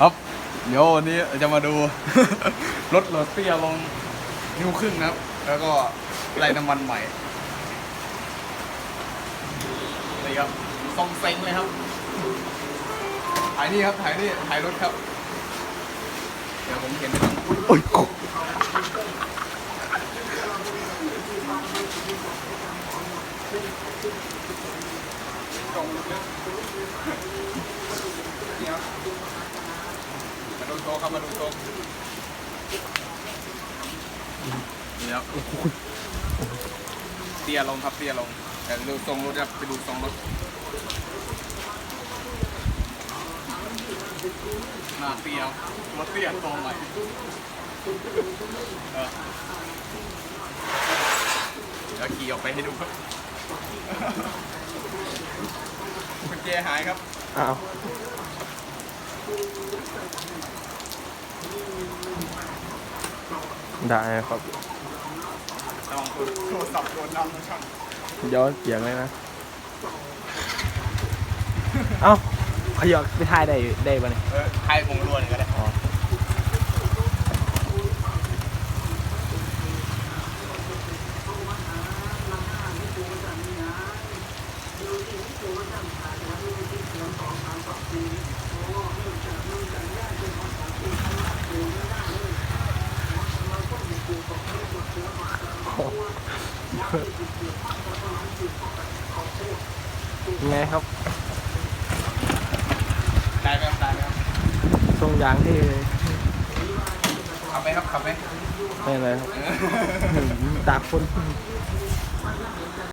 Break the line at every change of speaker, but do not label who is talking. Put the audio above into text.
ครับ เดี๋ยววันนี้จะมาดู รถโรถเตี้ยลงนิ้วครึ่งนะครับ แล้วก็ไล่น้ำมันใหม่นี่ครับทรงเซ็งเลยครับถ่ายนี่ครับถ่ายนี่ถ่ายรถครับ เดี๋ยวผมเห็นโอ้ยตรงเลยนี่ครับ มาดูโต๊ะครับมาดูโต๊ะนี่ครับเตี้ยลงครับเตี้ยลงแต่ดูทรงรถครับไปดูทรงรถหน้าเตี้ยรถเตี้ยทรงใหม่เออเดี๋ยวขี่ออกไปให้ดูครับกุญแจหายครับ
อ้าว ได้ครับ
ลองโทรศัพท์โดนน้ำนะช่าง
ย้อนเสียงเลยนะ เอ้าขยอกไปทายได้ได้ปะเนี่ย
เออใครคงรวนก็ได้
อ๋อ ไงครับ
ได้ไหมครับได้ไหมครับ
ทรงยางที่
ขับไหมครับขับไหม
ไม่อะไรครับ
เออ
ตากคน